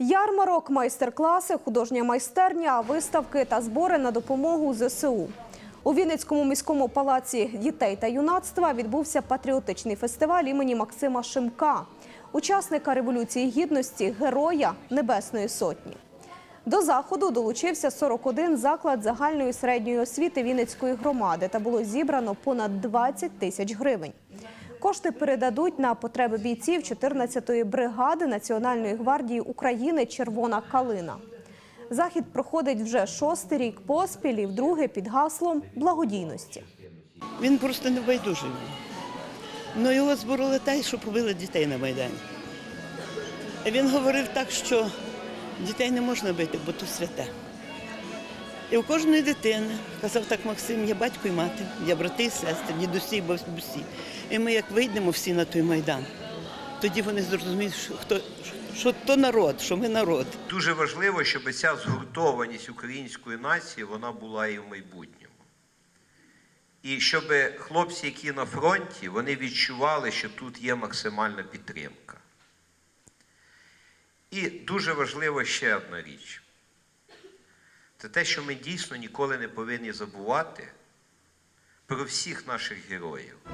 Ярмарок, майстер-класи, художня майстерня, виставки та збори на допомогу ЗСУ. У Вінницькому міському палаці дітей та юнацтва відбувся патріотичний фестиваль імені Максима Шимка, учасника Революції Гідності, героя Небесної Сотні. До заходу долучився 41 заклад загальної середньої освіти Вінницької громади та було зібрано понад 20 тисяч гривень. Кошти передадуть на потреби бійців 14-ї бригади Національної гвардії України Червона калина. Захід проходить вже шостий рік поспіль і вдруге під гаслом благодійності. Він просто не байдужий. Ну його збороли те, що побили дітей на Майдані. Він говорив так, що дітей не можна бити, бо то святе. І у кожної дитини, казав так Максим, є батько і мати, є брати і сестри, дідусі і бабусі. І ми як вийдемо всі на той майдан, тоді вони зрозуміють, що, хто, що то народ, що ми народ. Дуже важливо, щоб ця згуртованість української нації вона була і в майбутньому. І щоб хлопці, які на фронті, вони відчували, що тут є максимальна підтримка. І дуже важливо ще одна річ. Це те, що ми дійсно ніколи не повинні забувати про всіх наших героїв.